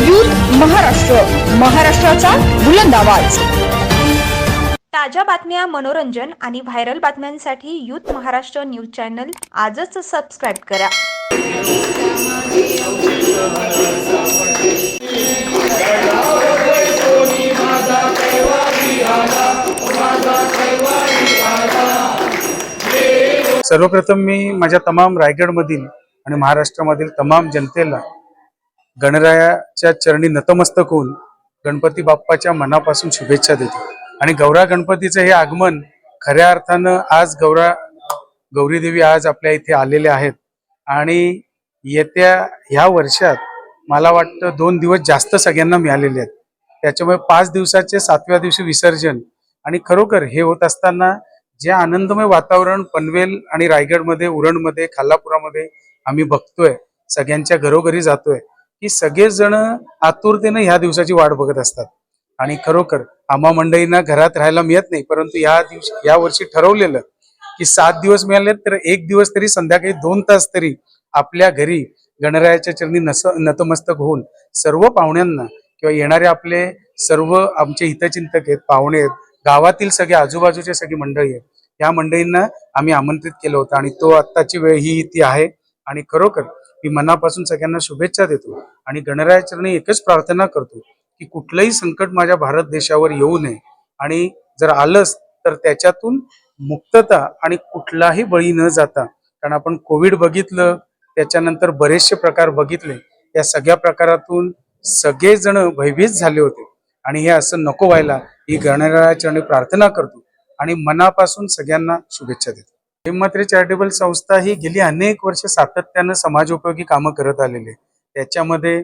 Youth Maharashtra. महाराष्ट्राचा बुलंद आवाज. ताज्या बातम्या मनोरंजन आणि व्हायरल बातम्यांसाठी यूथ महाराष्ट्र न्यूज चॅनल आजच सबस्क्राईब करा. सर्वप्रथम मी माझ्या तमाम रायगडमधील आणि महाराष्ट्रामधील तमाम जनतेला गणरायाच्या चरणी नतमस्तक होऊन गणपती बाप्पाच्या मनापासून शुभेच्छा देतो. आणि गौरा गणपतीचं हे आगमन खऱ्या अर्थानं आज गौरा गौरीदेवी आज आपल्या इथे आलेले आहेत. आणि येत्या ह्या वर्षात मला वाटतं दोन दिवस जास्त सगळ्यांना मिळालेले आहेत. त्याच्यामुळे पाच दिवसाचे सातव्या दिवशी विसर्जन आणि खरोखर हे होत असताना जे आनंदमय वातावरण पनवेल आणि रायगडमध्ये उरणमध्ये खालापुरामध्ये आम्ही बघतोय सगळ्यांच्या घरोघरी जातोय. की सगळेजण आतुरतेनं ह्या दिवसाची वाट बघत असतात. आणि खरोखर आम्हा मंडळींना घरात राहायला मिळत नाही परंतु या दिवशी या वर्षी ठरवलेलं की सात दिवस मिळाले तर एक दिवस तरी संध्याकाळी दोन तास तरी आपल्या घरी गणरायाच्या चरणी नस नतमस्तक होऊन सर्व पाहुण्यांना किंवा येणारे आपले सर्व आमचे हितचिंतक आहेत पाहुणे आहेत गावातील सगळे आजूबाजूचे सगळी मंडळी आहेत या मंडळींना आम्ही आमंत्रित केलं होतं. आणि तो आत्ताची वेळ ही ती आहे. आणि खरोखर मी मनापासून सगळ्यांना शुभेच्छा देतो आणि गणरायाचरणी एकच प्रार्थना करतो की कुठलंही संकट माझ्या भारत देशावर येऊ नये. आणि जर आलंच तर त्याच्यातून मुक्तता आणि कुठलाही बळी न जाता कारण आपण कोविड बघितलं त्याच्यानंतर बरेचसे प्रकार बघितले या सगळ्या प्रकारातून सगळेजण भयभीत झाले होते. आणि हे असं नको व्हायला ही गणरायाचरणी प्रार्थना करतो आणि मनापासून सगळ्यांना शुभेच्छा देतो. हिम्मत्री चॅरिटेबल संस्था ही गेली अनेक वर्ष सातत्यानं समाजोपयोगी कामं करत आलेली त्याच्यामध्ये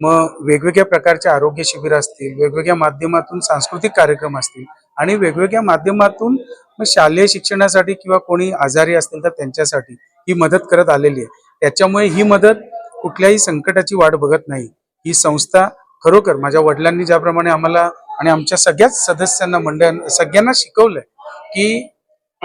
मग वेगवेगळ्या प्रकारचे आरोग्य शिबिर असतील वेगवेगळ्या माध्यमातून सांस्कृतिक कार्यक्रम असतील आणि वेगवेगळ्या माध्यमातून मग शालेय शिक्षणासाठी किंवा कोणी आजारी असतील तर त्यांच्यासाठी ही मदत करत आलेली आहे. त्याच्यामुळे ही मदत कुठल्याही संकटाची वाट बघत नाही. ही संस्था खरोखर माझ्या वडिलांनी ज्याप्रमाणे आम्हाला आणि आमच्या सगळ्याच सदस्यांना मंडळ सगळ्यांना शिकवलंय की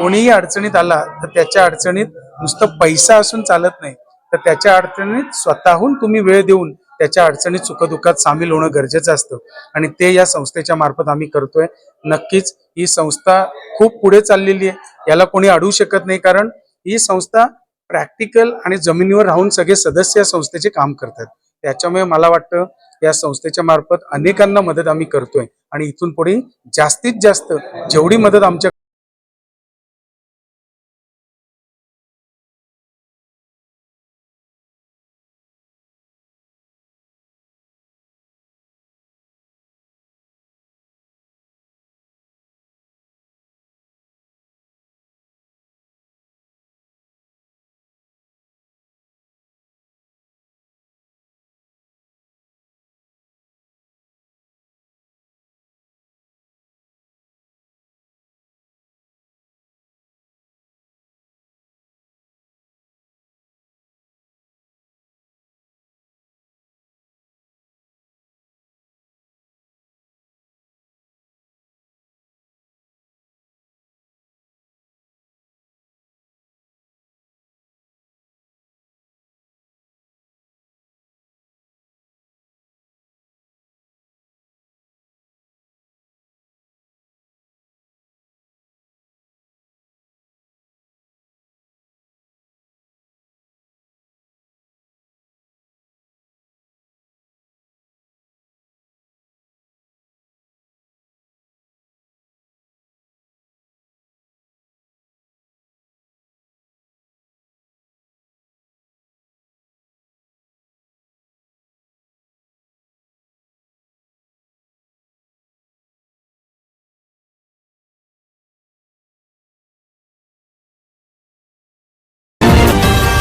कोणीही अडचणीत आला तर त्याच्या अडचणीत नुसतं पैसा असून चालत नाही. तर त्याच्या अडचणीत स्वतःहून तुम्ही वेळ देऊन त्याच्या अडचणीत सुखदुःखात सामील होणं गरजेचं असतं. आणि ते या संस्थेच्या मार्फत आम्ही करतोय. नक्कीच ही संस्था खूप पुढे चाललेली आहे. याला कोणी अडवू शकत नाही कारण ही संस्था प्रॅक्टिकल आणि जमिनीवर राहून सगळे सदस्य या संस्थेचे काम करतात. त्याच्यामुळे मला वाटतं या संस्थेच्या मार्फत अनेकांना मदत आम्ही करतोय. आणि इथून पुढे जास्तीत जास्त जेवढी मदत आमच्या